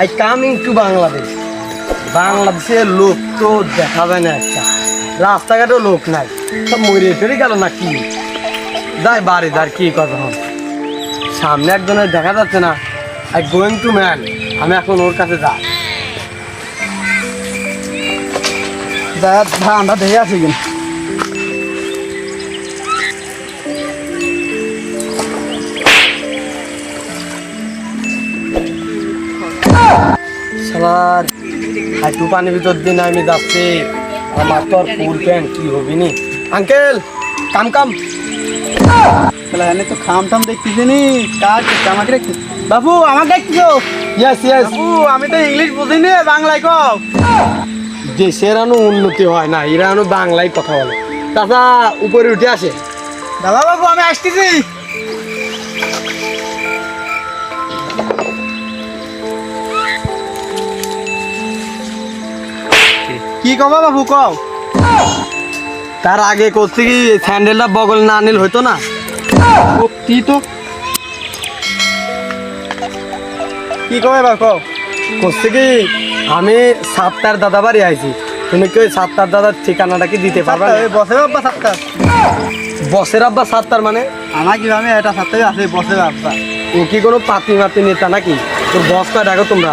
I coming to Bangladesh. বাংলাদেশের লোক তো দেখা না একটা। রাস্তাঘাটেও লোক নাই। সব মরে ফেরে গেল না কি? যাই বাড়ি যার কি কথা হবে সামনে একজনের দেখা যাচ্ছে না। I going to man. আমি এখন ওর কাছে যাই। ধানটা দেখে আছে কিন্তু। সালার একটু পানি ভিতর দিন আমি যাচ্ছি। আমার তো আর ফুল প্যান্ট কি হবি নি? আঙ্কেল কাম কাম। এনে তো খাম টাম দেখতেছি নি কাজ আমাকে দেখতে? বাবু আমাকে দেখছ ইয়েস ইয়েস বাবু আমি তো ইংলিশ বুঝিনি বাংলায় কও। দেশের আনো উন্নতি হয় না এরা আনো বাংলায় কথা বলে। চাচা উপরে উঠে আসে। দাদা বাবু আমি আসতেছি। কবা বাবু কও। তার আগে করছে কি স্যান্ডেলটা বগল না আনিল হইতো না। কি তো। কি কবে এবার কও। করছে কি আমি সাতটার দাদা বাড়ি আইছি। তুমি কি ওই সাতটার দাদার ঠিকানাটা কি দিতে পারবে সাতটা, এই বসে বাবা সাতটা বসের আব্বা সাতটার মানে? আমার কি আমি এটা সাতটাই আছে বসের বাবা ও কি কোনো পাতি মাতি নেতা নাকি? তোর বস কয় ডাকো তোমরা।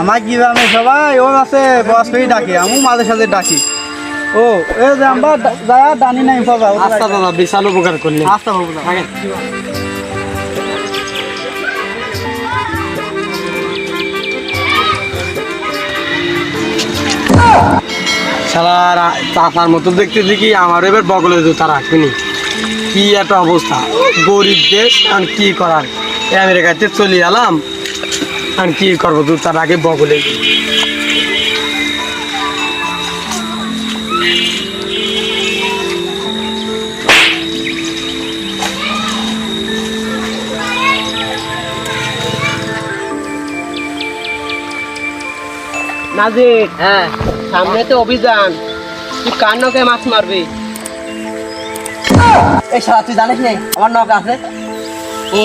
আমার কি আমি সবাই ও আছে বস করেই ডাকি আমি মাঝে সাথে ডাকি। ও এ যে আমরা যা ডানি নাই বাবা আস্তা দাদা বিশাল উপকার করলি আস্তা বাবু থাকেন। শালার মতো দেখতেছি কি আমার এবার বগলে জুতা রাখেনি। কি একটা অবস্থা। গরিব দেশ আর কি করার? আমেরিকাতে চলে এলাম। আর কি করব? জুতা রাখে বগলে নাজির হ্যাঁ। সামনে তো অভিযান। তুই কার নৌকে মাছ মারবি? এই সারা তুই জানিস নাই আমার নৌকা আছে। ও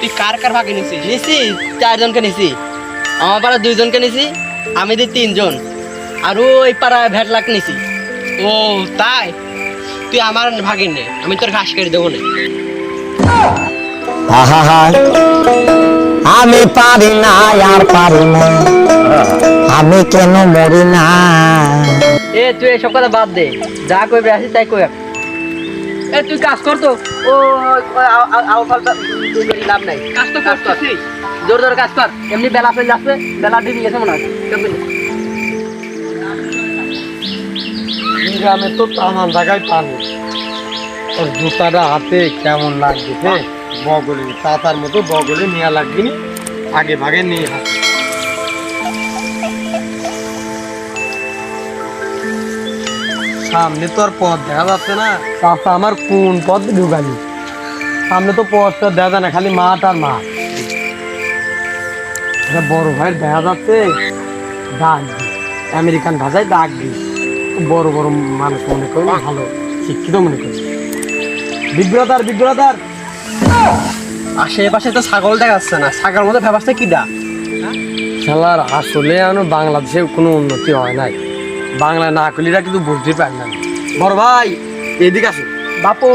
তুই কার কার ভাগে নিছিস? নিছি চারজনকে নিছি। আমার পাড়া দুইজনকে নিছি আমি দি তিনজন। আর ওই পাড়ায় ভ্যাট লাখ নিছি। ও তাই? তুই আমার ভাগিন নে আমি তোর ঘাস কেটে দেবো না। আমি পারি না আর পারি না। আমি কেন মরি না? এ তুই এসব কথা বাদ দে। যা কইবে আসি তাই কই তুই কাজ কর তো। ও লাভ নাই। কাজ তো কাজ কর। জোর জোর কাজ কর। এমনি বেলা ফেলে যাচ্ছে বেলা ডিবি গেছে মনে হয়। গ্রামে তো জায়গায় পানি। ওর জুতাটা হাতে কেমন লাগছে বগলে চাতার মতো বগলে নেওয়া লাগবে আগে ভাগে নিয়ে হাতে সামনে তো আর পথ দেখা যাচ্ছে না। চাষা আমার কোন পথ ঢুকালি? সামনে তো পথটা দেখা যায় না খালি মাঠ আর মাঠ। এটা বড় ভাইয়ের দেখা যাচ্ছে ডাক দি। আমেরিকান ভাষায় ডাক দি। বড় বড় মানুষ মনে করি ভালো শিক্ষিত মনে করি। বিব্রতার বিব্রতার আশেপাশে তো ছাগল দেখাচ্ছে না। ছাগল মধ্যে ভেবাসটা কি দা? খেলার আসলে বাংলাদেশে কোনো উন্নতি হয় নাই। বাংলা না করলিরা কিন্তু বুঝতে পারে না। বড় ভাই এদিকে আসো। বাপু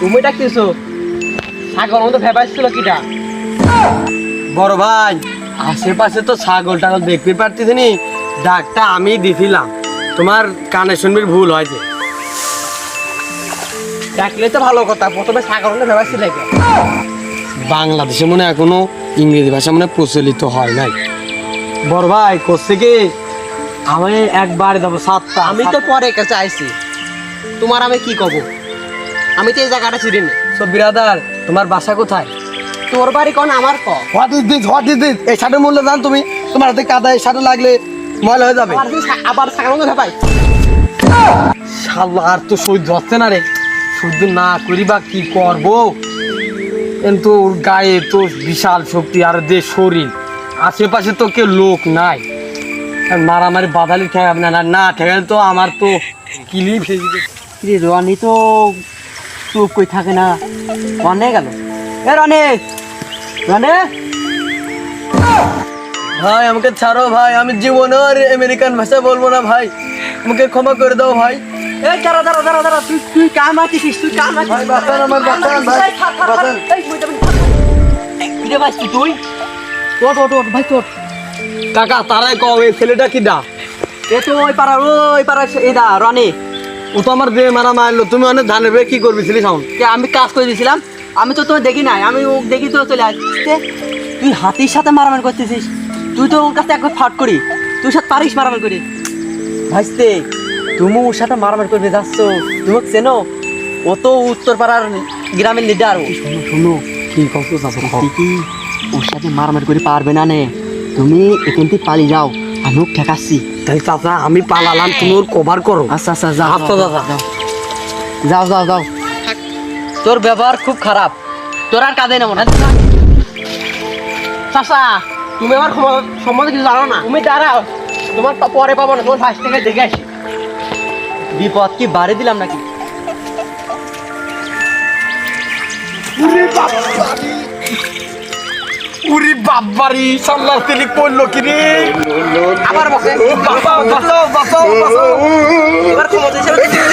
তুমি ডাকতেছো ছাগল মধ্যে ভেবাইছিল কিটা? বড় ভাই আশেপাশে তো ছাগল টাগল দেখতে পারতেছি নি। ডাকটা আমি দিছিলাম। তোমার কানে শুনবির ভুল হয়েছে। ডাকলে তো ভালো কথা প্রথমে ছাগল ভেবাইছিল কি? বাংলাদেশে মনে এখনও ইংরেজি ভাষা মনে প্রচলিত হয় নাই। বড় ভাই করছে কি? আমি একবার যাব সাতটা আমি তো পরে কাছে আইছি। তোমার আমি কি কব? আমি তো এই জায়গাটা চিনি না। সব বিরাদার তোমার বাসা কোথায়? তোর বাড়ি কোন আমার ক? What is this what is this এই শার্টের মূল্য জান তুমি? তোমার হাতে কাদা এই শার্টে লাগলে ময়লা হয়ে যাবে। আবার আবার ছাগল মধ্যে শালা আর তো সহ্য হচ্ছে না রে। সহ্য না করি বা কি করব? কিন্তু গায়ে তো বিশাল শক্তি আর যে শরীর। আশেপাশে তো কেউ লোক নাই। মারামারি বাদালি ঠেকাবে না না ঠেকালে তো আমার তো কিলি ভেজে রে রনি তো চুপ কই থাকে না। রনে গেল। এ রনে রনে। ভাই আমাকে ছাড়ো ভাই আমি জীবনে আর আমেরিকান ভাষা বলব না ভাই। আমাকে ক্ষমা করে দাও ভাই। এই দাঁড়া দাঁড়া দাঁড়া দাঁড়া তুই তুই কাম আছিস তুই কাম আছিস ভাই, বাঁচান আমার, বাঁচান, ভাই, বাঁচান। তুই ওট ওট ভাই তোর। কাকা তারাই কও এই ছেলেটা কি দা? এ তো ওই পাড়া ওই পাড়া এই দা রনি। ও তো আমার বিয়ে মারা মারলো তুমি অনেক ধানের বে কি করবি ছিলি সাউন্ড? কে আমি কাজ করে দিয়েছিলাম আমি তো তোর দেখি নাই আমি ও দেখি তো চলে আসতে তুই হাতির সাথে মারামারি করতেছিস তুই তো ওর কাছে একবার ফাট করি তুই সাথে পারিস মারামারি করি। ভাইস্তে তুমি ওর সাথে মারামারি করবে যাচ্ছ তুমি ওকে চেনো? ও তো উত্তর পাড়ার গ্রামের লিডার শোনো শোনো কি কষ্ট ওর সাথে মারামারি করে পারবে না নে। তুমি এখান থেকে পালিয়ে যাও আমি ওকে ঠেকাচ্ছি। তাই চাচা আমি পালালাম তুমি ওর কভার করো। আচ্ছা আচ্ছা যাও আচ্ছা, যাও, দাদা। যাও। যাও যাও তোর ব্যবহার খুব খারাপ। তোর আর কাঁদে নেব না চাচা তুমি আমার সম্বন্ধে কিছু জানো না? তুমি দাঁড়াও তোমার পরে পাবো না তোমার ফার্স্ট থেকে দেখে আসি। বিপদ কি বাড়ি দিলাম নাকি? উরি বাবারি সাল্লাহ তিনি করল কি রে আবার বাঁচাও বাঁচাও বাঁচাও বাঁচাও এবার ক্ষমতা হিসেবে